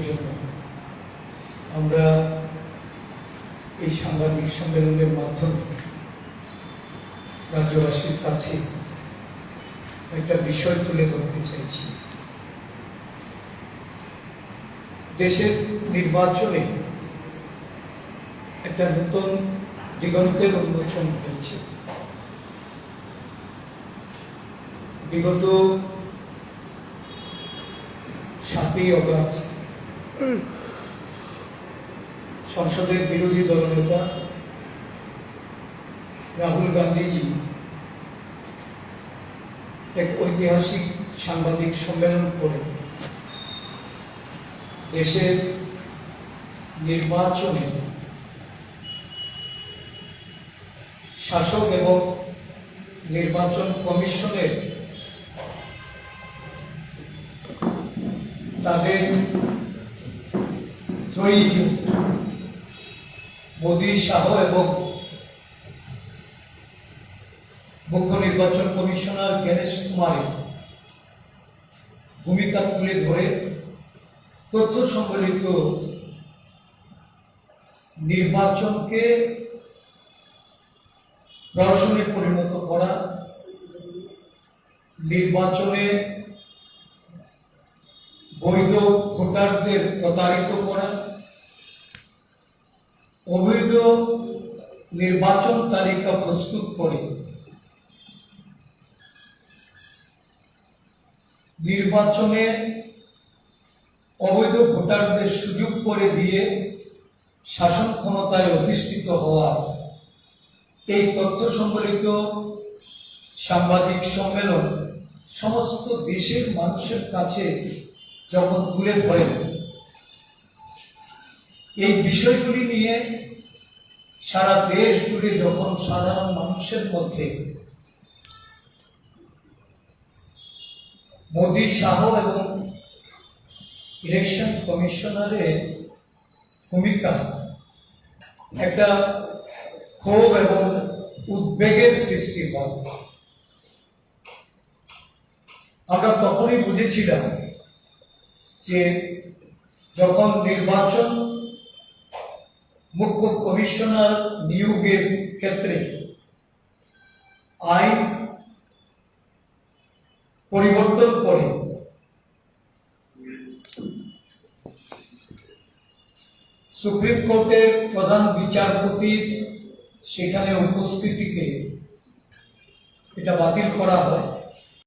জন্য আমরা এই সাংবাদিক সম্মেলনের মাধ্যমে রাজ্যবাসীর কাছে একটা বিষয় তুলে ধরতে চাইছি। দেশের নির্বাচনে একটা নতুন দিগন্তের উন্মোচন হয়েছে। বিগত সাতই অগস্ট সংসদের বিরোধী দলনেতা রাহুল গান্ধীজি এক ঐতিহাসিক সাংবাদিক সম্মেলন করে দেশের নির্বাচনে শাসক এবং নির্বাচন কমিশনের তাদের জোট মোদী শাহ এবং মুখ্য নির্বাচন কমিশনার জ্ঞানেশ কুমারের ভূমিকা তুলে ধরে তথ্য সম্বলিত নির্বাচনকে প্রহসনে পরিণত করা নির্বাচনে বৈধ ভোটারদের প্রতারিত করা, অবৈধ নির্বাচন তালিকা প্রস্তুত করে, নির্বাচনে অবৈধ ভোটারদের সুযোগ করে দিয়ে শাসন ক্ষমতায় অধিষ্ঠিত হওয়া, এই তথ্য সম্বলিত সাংবাদিক সম্মেলন সমস্ত দেশের মানুষের কাছে যখন তুলে ধরেন, এই বিষয়গুলি নিয়ে সারা দেশ জুড়ে যখন সাধারণ মানুষের মধ্যে মোদী শাহ এবং ইলেকশন কমিশনারের ভূমিকা, একটা ক্ষোভ এবং উদ্বেগের সৃষ্টি হয়। আমরা তখনই বুঝেছিলাম যে যখন নির্বাচন, মুখ্য কমিশনার নিয়োগের ক্ষেত্রে আইন পরিবর্তন করে, সুপ্রিম কোর্টের প্রধান বিচারপতির সেখানে উপস্থিতিকে এটা বাতিল করা হয়।